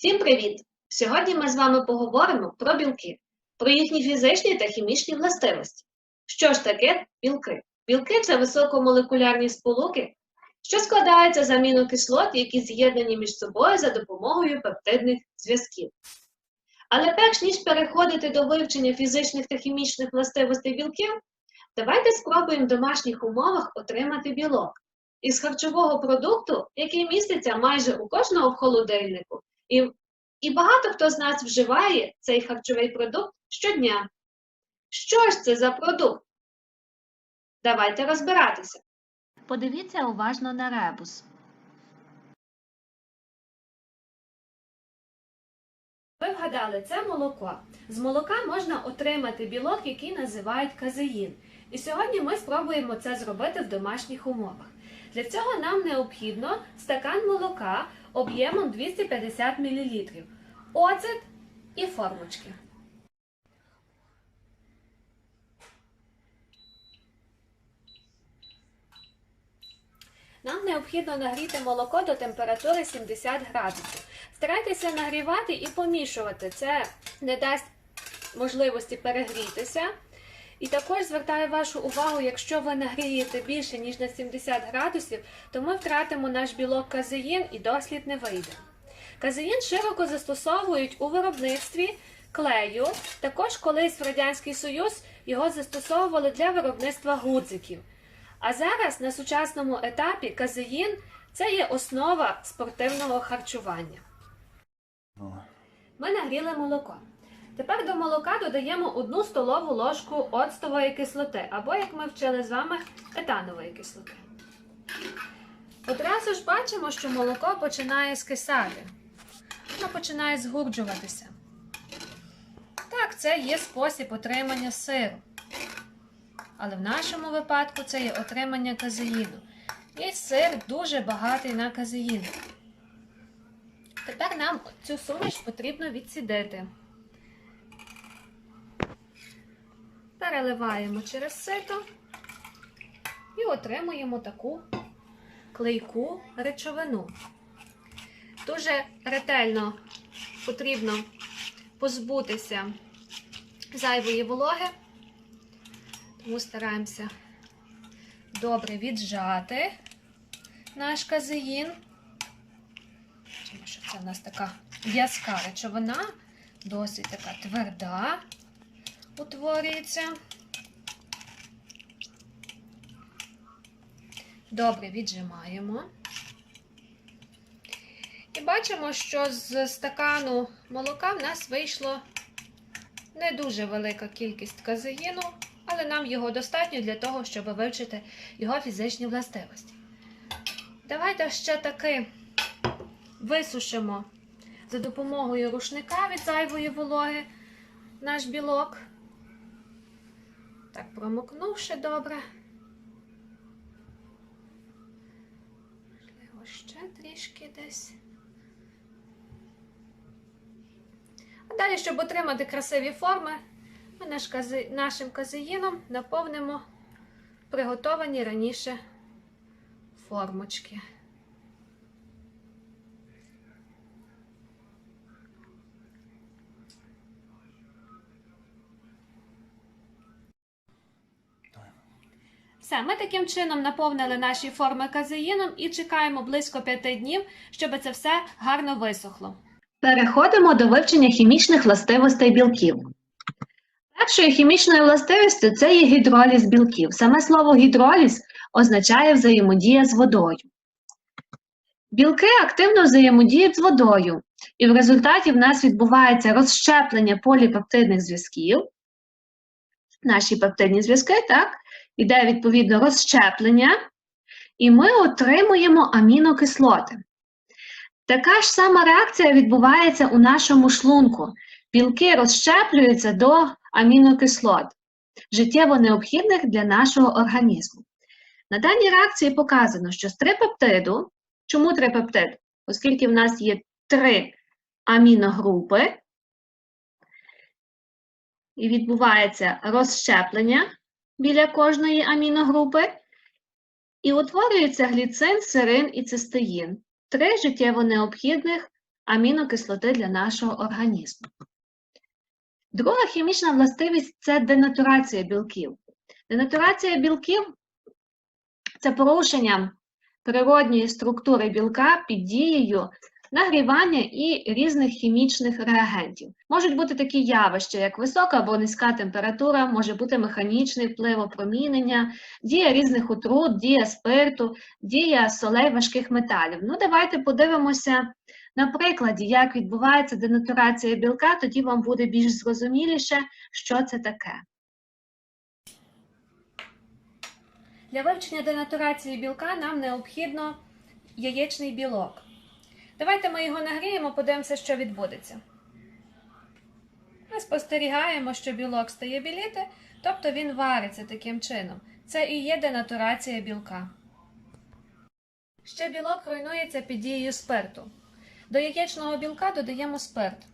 Всім привіт! Сьогодні ми з вами поговоримо про білки, про їхні фізичні та хімічні властивості. Що ж таке білки? Білки це високомолекулярні сполуки, що складаються з амінокислот, які з'єднані між собою за допомогою пептидних зв'язків. Але перш ніж переходити до вивчення фізичних та хімічних властивостей білків, давайте спробуємо в домашніх умовах отримати білок із харчового продукту, який міститься майже у кожного в холодильнику. І, і багато хто з нас вживає цей харчовий продукт щодня. Що ж це за продукт? Давайте розбиратися. Подивіться уважно на ребус. Ви вгадали, це молоко. З молока можна отримати білок, який називають казеїн. І сьогодні ми спробуємо це зробити в домашніх умовах. Для цього нам необхідно стакан молока об'ємом 250 мл, оцет і формочки. Нам необхідно нагріти молоко до температури 70 градусів. Старайтеся нагрівати і помішувати. Це не дасть можливості перегрітися. І також звертаю вашу увагу, якщо ви нагрієте більше, ніж на 70 градусів, то ми втратимо наш білок казеїн і дослід не вийде. Казеїн широко застосовують у виробництві клею. Також колись в Радянський Союз його застосовували для виробництва гудзиків. А зараз на сучасному етапі казеїн це є основа спортивного харчування. Ми нагріли молоко. Тепер до молока додаємо 1 столову ложку оцтової кислоти, або, як ми вчили з вами, етанової кислоти. Одразу ж бачимо, що молоко починає скисати. Воно починає згурджуватися. Так, це є спосіб отримання сиру. Але в нашому випадку це є отримання казеїну. І сир дуже багатий на казеїн. Тепер нам цю суміш потрібно відсідити. Переливаємо через сито і отримуємо таку клейку речовину. Дуже ретельно потрібно позбутися зайвої вологи, тому стараємося добре віджати наш казеїн. Бачимо, що це в нас така в'язка речовина, досить така тверда утворюється. Добре віджимаємо. І бачимо, що з стакану молока в нас вийшло не дуже велика кількість казеїну, але нам його достатньо для того, щоб вивчити його фізичні властивості. Давайте ще таки висушимо за допомогою рушника від зайвої вологи наш білок. Так, промокнувши добре. Можливо, ще трішки десь. А далі, щоб отримати красиві форми, ми наш нашим казеїном наповнимо приготовані раніше формочки. Все, ми таким чином наповнили наші форми казеїном і чекаємо близько 5 днів, щоб це все гарно висохло. Переходимо до вивчення хімічних властивостей білків. Першою хімічною властивістю це є гідроліз білків. Саме слово гідроліз означає взаємодія з водою. Білки активно взаємодіють з водою, і в результаті в нас відбувається розщеплення поліпептидних зв'язків. Наші пептидні зв'язки, так? Іде відповідно розщеплення, і ми отримуємо амінокислоти. Така ж сама реакція відбувається у нашому шлунку. Білки розщеплюються до амінокислот, життєво необхідних для нашого організму. На даній реакції показано, що з трипептиду, чому трипептид? Оскільки в нас є три аміногрупи, і відбувається розщеплення біля кожної аміногрупи, і утворюється гліцин, сирин і цистеїн три життєво необхідних амінокислоти для нашого організму. Друга хімічна властивість це денатурація білків. Денатурація білків це порушення природньої структури білка під дією нагрівання і різних хімічних реагентів. Можуть бути такі явища, як висока або низька температура, може бути механічний вплив опромінення, дія різних отрут, дія спирту, дія солей важких металів. Ну, давайте подивимося на прикладі, як відбувається денатурація білка, тоді вам буде більш зрозуміліше, що це таке. Для вивчення денатурації білка нам необхідно яєчний білок. Давайте ми його нагріємо, подивимося, що відбудеться. Ми спостерігаємо, що білок стає біліти, тобто він вариться таким чином. Це і є денатурація білка. Ще білок руйнується під дією спирту. До яєчного білка додаємо спирт.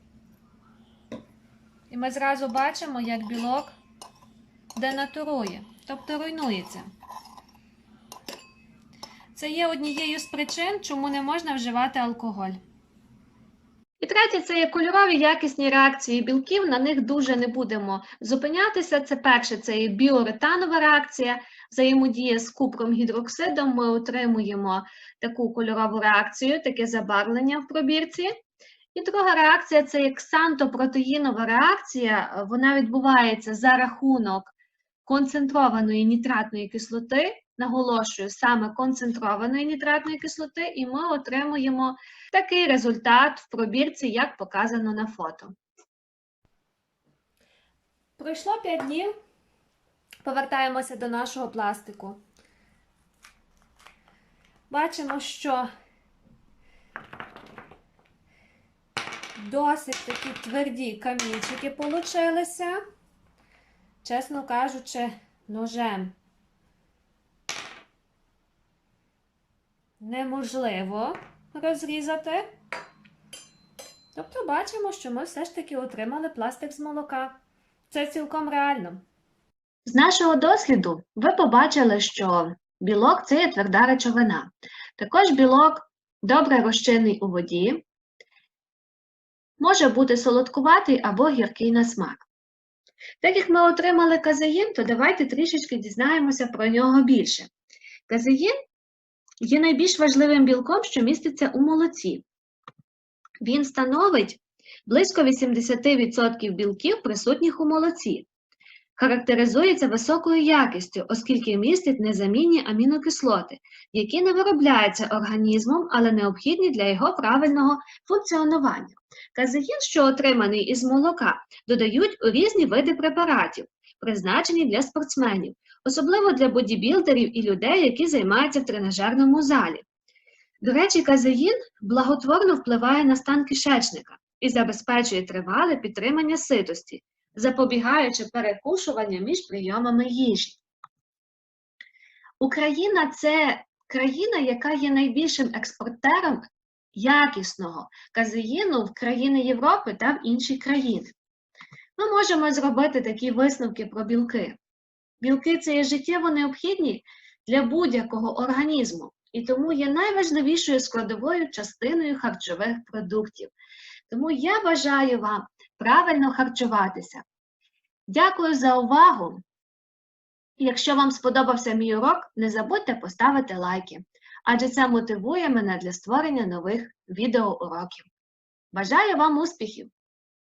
І ми зразу бачимо, як білок денатурує, тобто руйнується. Це є однією з причин, чому не можна вживати алкоголь. І третє, це є кольорові якісні реакції білків. На них дуже не будемо зупинятися. Це перше, це є біоретанова реакція, взаємодія з купром гідроксидом. Ми отримуємо таку кольорову реакцію, таке забарвлення в пробірці. І друга реакція це є ксантопротеїнова реакція. Вона відбувається за рахунок концентрованої нітратної кислоти. Наголошую, саме концентрованої нітратної кислоти, і ми отримуємо такий результат в пробірці, як показано на фото. Пройшло 5 днів. Повертаємося до нашого пластику. Бачимо, що досить такі тверді камінчики получилися, чесно кажучи, ножем. Неможливо розрізати. Тобто бачимо, що ми все ж таки отримали пластик з молока. Це цілком реально. З нашого досліду ви побачили, що білок це є тверда речовина. Також білок добре розчинний у воді, може бути солодкуватий або гіркий на смак. Так як ми отримали казеїн, то давайте трішечки дізнаємося про нього більше. Казеїн є найбільш важливим білком, що міститься у молоці. Він становить близько 80% білків, присутніх у молоці. Характеризується високою якістю, оскільки містить незамінні амінокислоти, які не виробляються організмом, але необхідні для його правильного функціонування. Казеїн, що отриманий із молока, додають у різні види препаратів, призначені для спортсменів, особливо для бодібілдерів і людей, які займаються в тренажерному залі. До речі, казеїн благотворно впливає на стан кишечника і забезпечує тривале підтримання ситості, запобігаючи перекушуванню між прийомами їжі. Україна це країна, яка є найбільшим експортером якісного казеїну в країни Європи та в інші країни. Ми можемо зробити такі висновки про білки. Білки це є життєво необхідні для будь-якого організму і тому є найважливішою складовою частиною харчових продуктів. Тому я бажаю вам правильно харчуватися. Дякую за увагу. Якщо вам сподобався мій урок, не забудьте поставити лайки, адже це мотивує мене для створення нових відеоуроків. Бажаю вам успіхів!